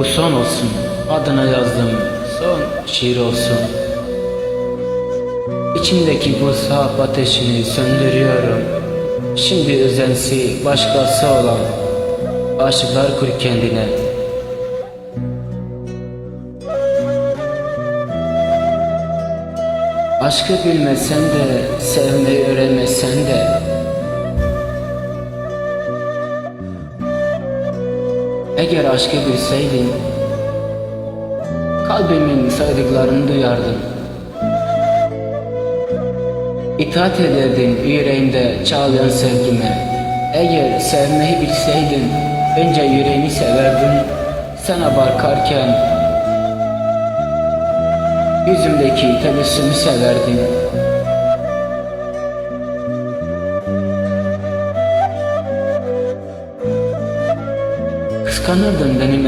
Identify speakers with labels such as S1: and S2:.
S1: Bu son olsun, adına yazdım son şiir olsun. İçimdeki bu sahap ateşini söndürüyorum. Şimdi özensi başkası olan aşıklar kur kendine. Aşkı bilmesen de, sevmeyi öğrenmesen de Eğer aşkı bilseydin Kalbimin saydıklarını duyardın İtaat ederdin yüreğimde çağlayan sevgime. Eğer sevmeyi bilseydin Önce yüreğini severdin Sana bakarken Yüzümdeki tebessümü severdin Skandal den benim